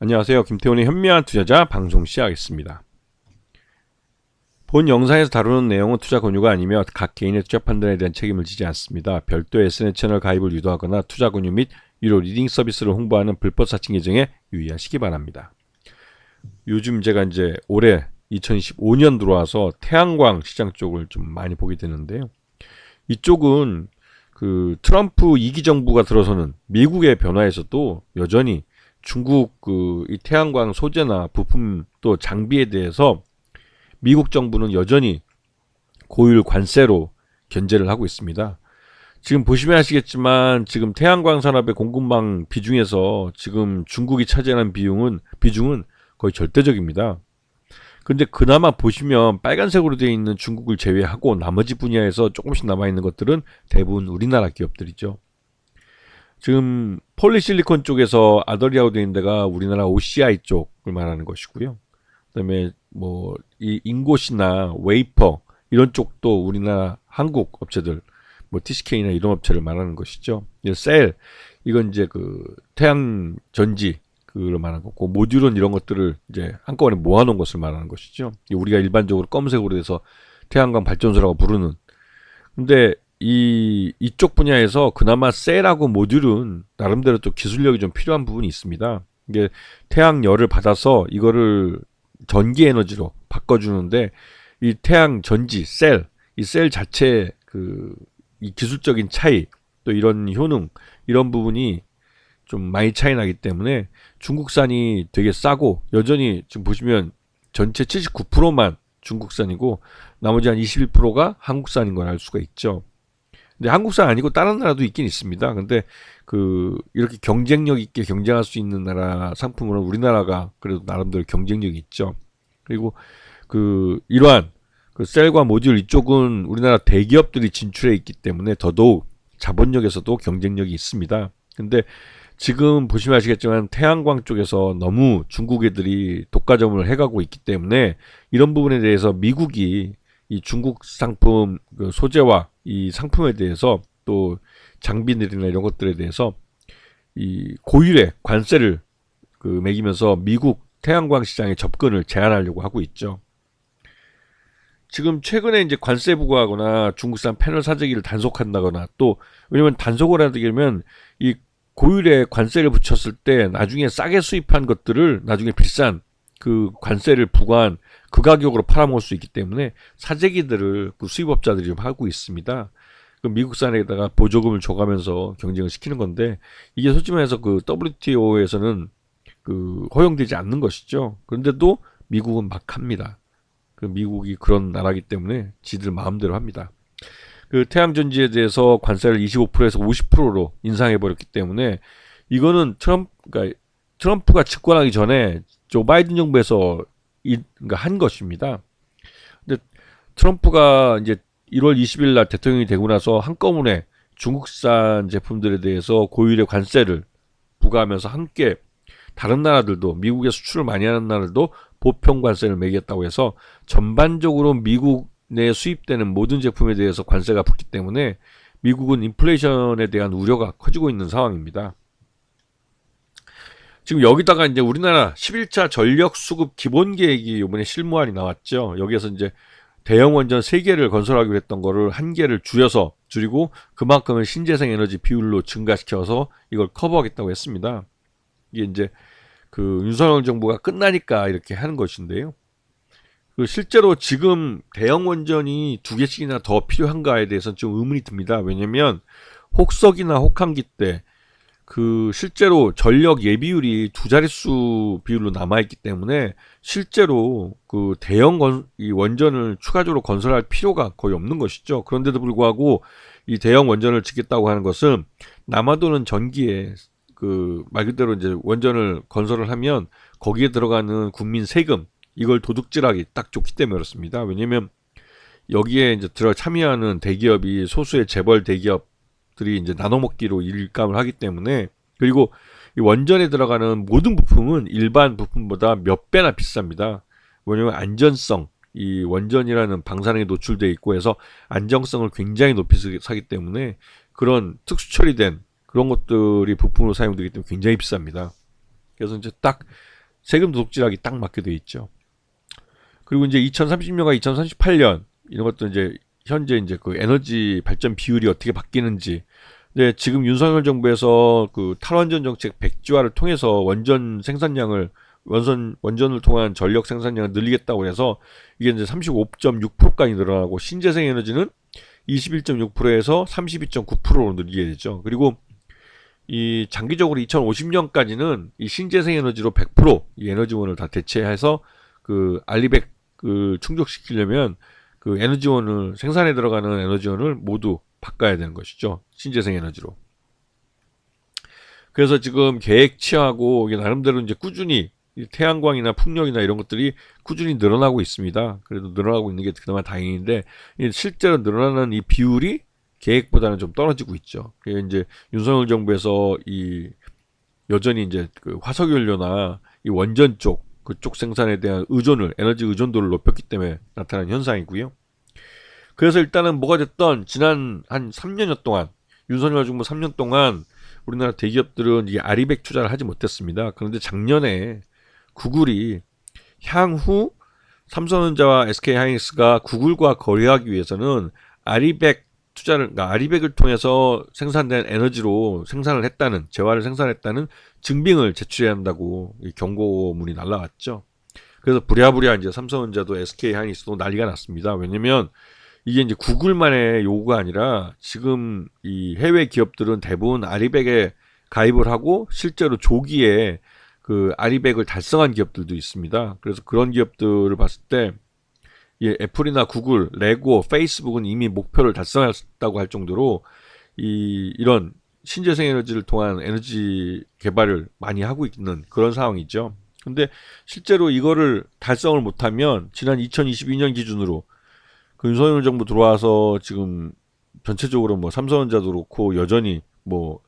안녕하세요. 김태훈의 현미한 투자자 방송 시작하겠습니다. 본 영상에서 다루는 내용은 투자 권유가 아니며 각 개인의 투자 판단에 대한 책임을 지지 않습니다. 별도 SNS 채널 가입을 유도하거나 투자 권유 및 유료 리딩 서비스를 홍보하는 불법 사칭 계정에 유의하시기 바랍니다. 요즘 제가 이제 올해 2025년 들어와서 태양광 시장 쪽을 좀 많이 보게 되는데요. 이쪽은 그 트럼프 2기 정부가 들어서는 미국의 변화에서도 여전히 중국 그 이 태양광 소재나 부품 또 장비에 대해서 미국 정부는 여전히 고율 관세로 견제를 하고 있습니다. 지금 보시면 아시겠지만 지금 태양광 산업의 공급망 비중에서 지금 중국이 차지하는 비용은 비중은 거의 절대적입니다. 근데 그나마 보시면 빨간색으로 되어 있는 중국을 제외하고 나머지 분야에서 조금씩 남아 있는 것들은 대부분 우리나라 기업들이죠. 지금 폴리실리콘 쪽에서 아더리라고 되어 있는 데가 우리나라 OCI 쪽을 말하는 것이고요. 그다음에 뭐 이 인곳이나 웨이퍼 이런 쪽도 우리나라 한국 업체들 뭐 TCK나 이런 업체를 말하는 것이죠. 셀 이건 이제 그 태양 전지 그걸 말하는 거고 모듈은 이런 것들을 이제 한꺼번에 모아놓은 것을 말하는 것이죠. 우리가 일반적으로 검은색으로 돼서 태양광 발전소라고 부르는. 근데 이 이쪽 분야에서 그나마 셀하고 모듈은 나름대로 또 기술력이 좀 필요한 부분이 있습니다. 이게 태양 열을 받아서 이거를 전기 에너지로 바꿔주는데 이 태양 전지 셀, 이 셀 자체 그 이 기술적인 차이 또 이런 효능 이런 부분이 좀 많이 차이 나기 때문에 중국산이 되게 싸고 여전히 지금 보시면 전체 79%만 중국산이고 나머지 한 21%가 한국산인 걸 알 수가 있죠. 근데 한국산 아니고 다른 나라도 있긴 있습니다. 근데 그 이렇게 경쟁력 있게 경쟁할 수 있는 나라 상품으로 우리나라가 그래도 나름대로 경쟁력이 있죠. 그리고 그 이러한 그 셀과 모듈 이쪽은 우리나라 대기업들이 진출해 있기 때문에 더더욱 자본력에서도 경쟁력이 있습니다. 근데 지금 보시면 아시겠지만 태양광 쪽에서 너무 중국 애들이 독과점을 해가고 있기 때문에 이런 부분에 대해서 미국이 이 중국 상품 그 소재와 이 상품에 대해서 또 장비들이나 이런 것들에 대해서 이 고율의 관세를 그 매기면서 미국 태양광 시장의 접근을 제한하려고 하고 있죠. 지금 최근에 이제 관세 부과하거나 중국산 패널 사재기를 단속한다거나 또 왜냐면 단속을 하게 되면 이 고율의 관세를 붙였을 때 나중에 싸게 수입한 것들을 나중에 비싼 그 관세를 부과한 그 가격으로 팔아먹을 수 있기 때문에 사재기들을 그 수입업자들이 좀 하고 있습니다. 그 미국산에다가 보조금을 줘가면서 경쟁을 시키는 건데 이게 솔직히 말해서 그 WTO에서는 그 허용되지 않는 것이죠. 그런데도 미국은 막 합니다. 그 미국이 그런 나라기 때문에 지들 마음대로 합니다. 그 태양전지에 대해서 관세를 25%에서 50%로 인상해 버렸기 때문에 이거는 트럼프 그러니까 트럼프가 집권하기 전에 조 바이든 정부에서 한 것입니다. 근데 트럼프가 이제 1월 20일 날 대통령이 되고 나서 한꺼번에 중국산 제품들에 대해서 고율의 관세를 부과하면서 함께 다른 나라들도 미국에 수출을 많이 하는 나라들도 보편 관세를 매겼다고 해서 전반적으로 미국 내 수입되는 모든 제품에 대해서 관세가 붙기 때문에 미국은 인플레이션에 대한 우려가 커지고 있는 상황입니다. 지금 여기다가 이제 우리나라 11차 전력 수급 기본 계획이 이번에 실무안이 나왔죠. 여기에서 이제 대형 원전 3개를 건설하기로 했던 거를 한 개를 줄여서 줄이고 그만큼을 신재생 에너지 비율로 증가시켜서 이걸 커버하겠다고 했습니다. 이게 이제 그 윤석열 정부가 끝나니까 이렇게 하는 것인데요. 그 실제로 지금 대형 원전이 두 개씩이나 더 필요한가에 대해서는 좀 의문이 듭니다. 왜냐면 혹석이나 혹한기 때 그 실제로 전력 예비율이 두 자릿수 비율로 남아있기 때문에 실제로 그 대형 건, 이 원전을 추가적으로 건설할 필요가 거의 없는 것이죠. 그런데도 불구하고 이 대형 원전을 짓겠다고 하는 것은 남아도는 전기에 그 말 그대로 이제 원전을 건설을 하면 거기에 들어가는 국민 세금 이걸 도둑질하기 딱 좋기 때문에 그렇습니다. 왜냐면 여기에 이제 들어 참여하는 대기업이 소수의 재벌 대기업 들이 이제 나눠 먹기로 일감을 하기 때문에 그리고 이 원전에 들어가는 모든 부품은 일반 부품보다 몇 배나 비쌉니다. 왜냐면 안전성, 이 원전이라는 방사능에 노출돼 있고 해서 안정성을 굉장히 높이 사기 때문에 그런 특수 처리된 그런 것들이 부품으로 사용되기 때문에 굉장히 비쌉니다. 그래서 이제 딱 세금 도둑질하기 딱 맞게 돼 있죠. 그리고 이제 2030년과 2038년 이런 것도 이제 현재 이제 그 에너지 발전 비율이 어떻게 바뀌는지. 네, 지금 윤석열 정부에서 그 탈원전 정책 백지화를 통해서 원전 생산량을 원전 원전을 통한 전력 생산량을 늘리겠다고 해서 이게 이제 35.6%까지 늘어나고 신재생 에너지는 21.6%에서 32.9%로 늘리게 되죠. 그리고 이 장기적으로 2050년까지는 이 신재생 에너지로 100%이 에너지원을 다 대체해서 그 알리백을 충족시키려면 그 에너지원을 생산에 들어가는 에너지원을 모두 바꿔야 되는 것이죠. 신재생 에너지로. 그래서 지금 계획 취하고 이게 나름대로 이제 꾸준히 태양광이나 풍력이나 이런 것들이 꾸준히 늘어나고 있습니다. 그래도 늘어나고 있는 게 그나마 다행인데 실제로 늘어나는 이 비율이 계획보다는 좀 떨어지고 있죠. 그게 이제 윤석열 정부에서 이 여전히 이제 그 화석 연료나 이 원전 쪽 그쪽 생산에 대한 의존을 에너지 의존도를 높였기 때문에 나타난 현상이고요. 그래서 일단은 뭐가 됐던 지난 한 3년여 동안 윤석열 정부 3년 동안 우리나라 대기업들은 이 아리백 투자를 하지 못했습니다. 그런데 작년에 구글이 향후 삼성전자와 SK하이닉스가 구글과 거래하기 위해서는 아리백 투자를 그러니까 아리백을 통해서 생산된 에너지로 생산을 했다는 재화를 생산했다는 증빙을 제출해야 한다고 경고문이 날라왔죠. 그래서 부랴부랴 이제 삼성전자도 SK하이닉스도 난리가 났습니다. 왜냐면 이게 이제 구글만의 요구가 아니라 지금 이 해외 기업들은 대부분 아리백에 가입을 하고 실제로 조기에 그 아리백을 달성한 기업들도 있습니다. 그래서 그런 기업들을 봤을 때 예, 애플이나 구글, 레고, 페이스북은 이미 목표를 달성했다고 할 정도로 이 이런 신재생 에너지를 통한 에너지 개발을 많이 하고 있는 그런 상황이죠. 근데 실제로 이거를 달성을 못하면 지난 2022년 기준으로 그 윤석열 정부 들어와서 지금 전체적으로 뭐 삼성전자도 그렇고 여전히 뭐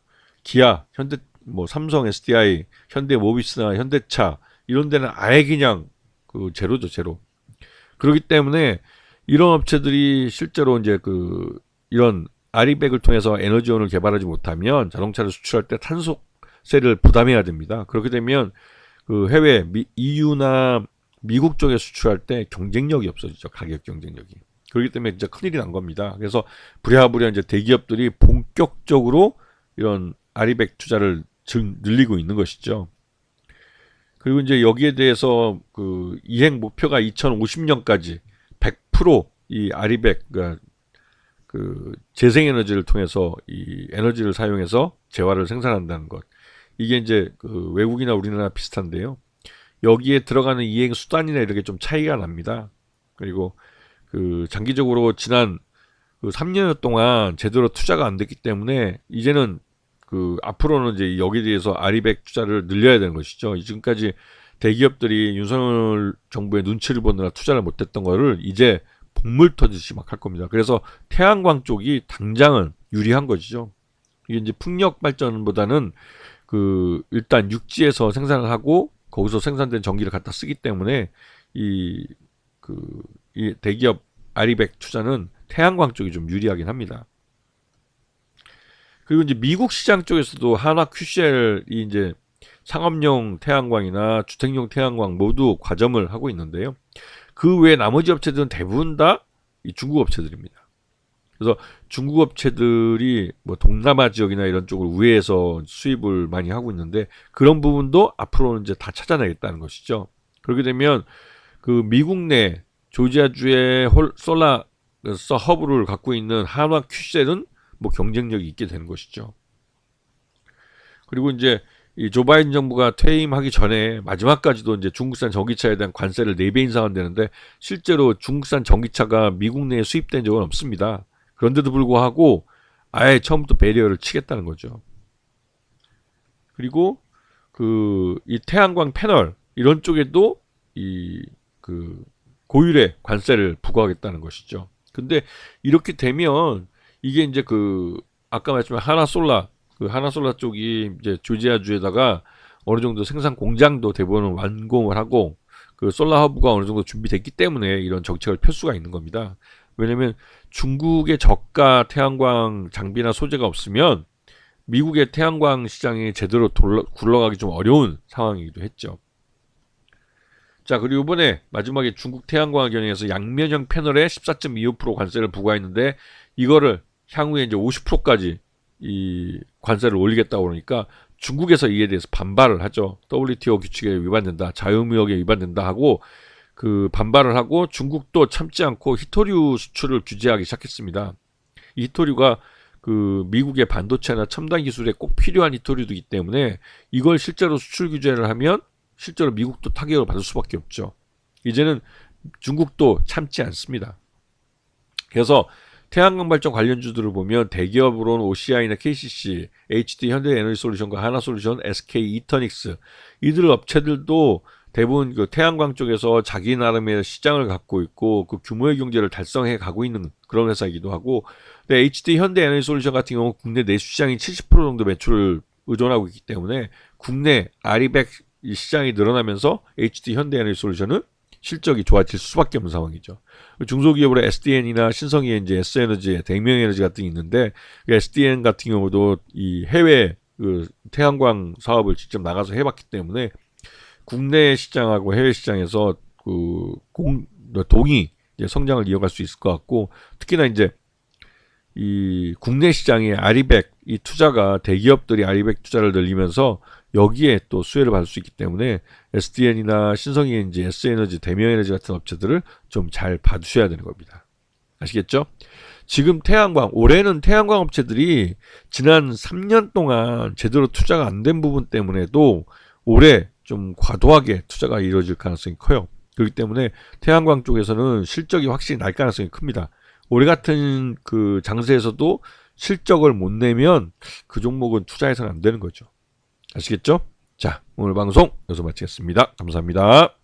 기아, 현대 뭐 삼성, SDI, 현대 모비스나 현대차 이런 데는 아예 그냥 그 제로죠 제로. 그렇기 때문에 이런 업체들이 실제로 이제 그 이런 아리백을 통해서 에너지원을 개발하지 못하면 자동차를 수출할 때 탄소세를 부담해야 됩니다. 그렇게 되면 그 해외 미, EU나 미국 쪽에 수출할 때 경쟁력이 없어지죠. 가격 경쟁력이. 그렇기 때문에 진짜 큰일이 난 겁니다. 그래서 부랴부랴 이제 대기업들이 본격적으로 이런 아리백 투자를 즉 늘리고 있는 것이죠. 그리고 이제 여기에 대해서 그 이행 목표가 2050년까지 100%이 아리백 그러니까 그 재생 에너지를 통해서 이 에너지를 사용해서 재화를 생산한다는 것. 이게 이제 그 외국이나 우리나라 비슷한데요. 여기에 들어가는 이행 수단이나 이렇게 좀 차이가 납니다. 그리고 그 장기적으로 지난 그 3년 동안 제대로 투자가 안 됐기 때문에 이제는 그 앞으로는 이제 여기에 대해서 아리백 투자를 늘려야 되는 것이죠. 지금까지 대기업들이 윤석열 정부의 눈치를 보느라 투자를 못했던 거를 이제 복물 터지듯이 막 할 겁니다. 그래서 태양광 쪽이 당장은 유리한 것이죠. 이게 이제 풍력 발전보다는 그 일단 육지에서 생산을 하고 거기서 생산된 전기를 갖다 쓰기 때문에 이 그이 대기업 아리백 투자는 태양광 쪽이 좀 유리하긴 합니다. 그리고 이제 미국 시장 쪽에서도 하나 큐셀이 이제 상업용 태양광이나 주택용 태양광 모두 과점을 하고 있는데요. 그 외에 나머지 업체들은 대부분 다 이 중국 업체들입니다. 그래서 중국 업체들이 뭐 동남아 지역이나 이런 쪽을 우회해서 수입을 많이 하고 있는데 그런 부분도 앞으로는 이제 다 찾아내겠다는 것이죠. 그렇게 되면 그 미국 내 조지아주의 홀, 솔라 허브를 갖고 있는 한화 큐셀은 뭐 경쟁력이 있게 되는 것이죠. 그리고 이제 이조 바이든 정부가 퇴임하기 전에 마지막까지도 이제 중국산 전기차에 대한 관세를 4배 인상한다는데 실제로 중국산 전기차가 미국 내에 수입된 적은 없습니다. 그런데도 불구하고 아예 처음부터 배리어를 치겠다는 거죠. 그리고 그 이 태양광 패널 이런 쪽에도 이 그 고율의 관세를 부과하겠다는 것이죠. 근데 이렇게 되면 이게 이제 그 아까 말씀한 하나솔라 그 하나솔라 쪽이 이제 조지아 주에다가 어느 정도 생산 공장도 대부분 완공을 하고 그 솔라 허브가 어느 정도 준비됐기 때문에 이런 정책을 펼 수가 있는 겁니다. 왜냐면 중국의 저가 태양광 장비나 소재가 없으면 미국의 태양광 시장이 제대로 돌러, 굴러가기 좀 어려운 상황이기도 했죠. 자, 그리고 이번에 마지막에 중국 태양광을 겨냥해서 양면형 패널에 14.25% 관세를 부과했는데 이거를 향후에 이제 50%까지 이 관세를 올리겠다고 그러니까 중국에서 이에 대해서 반발을 하죠. WTO 규칙에 위반된다, 자유무역에 위반된다 하고 그 반발을 하고 중국도 참지 않고 히토류 수출을 규제하기 시작했습니다. 이 히토류가 그 미국의 반도체나 첨단 기술에 꼭 필요한 히토류이기 때문에 이걸 실제로 수출 규제를 하면 실제로 미국도 타격을 받을 수밖에 없죠. 이제는 중국도 참지 않습니다. 그래서 태양광 발전 관련주들을 보면 대기업으로는 OCI나 KCC, HD 현대에너지솔루션과 하나솔루션, SK 이터닉스 이들 업체들도 대부분 그 태양광 쪽에서 자기 나름의 시장을 갖고 있고 그 규모의 경제를 달성해 가고 있는 그런 회사이기도 하고 근데 HD 현대 에너지 솔루션 같은 경우 국내 내수 시장이 70% 정도 매출을 의존하고 있기 때문에 국내 아리백 이 시장이 늘어나면서 HD 현대 에너지 솔루션은 실적이 좋아질 수밖에 없는 상황이죠. 중소기업으로 SDN이나 신성이엔지, S에너지, 대명에너지 같은 게 있는데 그 SDN 같은 경우도 이 해외 그 태양광 사업을 직접 나가서 해봤기 때문에 국내 시장하고 해외 시장에서 그 공, 동이 이제 성장을 이어갈 수 있을 것 같고 특히나 이제 이 국내 시장의 아리백 이 투자가 대기업들이 아리백 투자를 늘리면서 여기에 또 수혜를 받을 수 있기 때문에 SDN이나 신성이엔지, S에너지, 대명에너지 같은 업체들을 좀 잘 봐주셔야 되는 겁니다. 아시겠죠? 지금 태양광 올해는 태양광 업체들이 지난 3년 동안 제대로 투자가 안 된 부분 때문에도 올해 좀 과도하게 투자가 이루어질 가능성이 커요. 그렇기 때문에 태양광 쪽에서는 실적이 확실히 날 가능성이 큽니다. 올해 같은 그 장세에서도 실적을 못 내면 그 종목은 투자해서는 안 되는 거죠. 아시겠죠? 자, 오늘 방송 여기서 마치겠습니다. 감사합니다.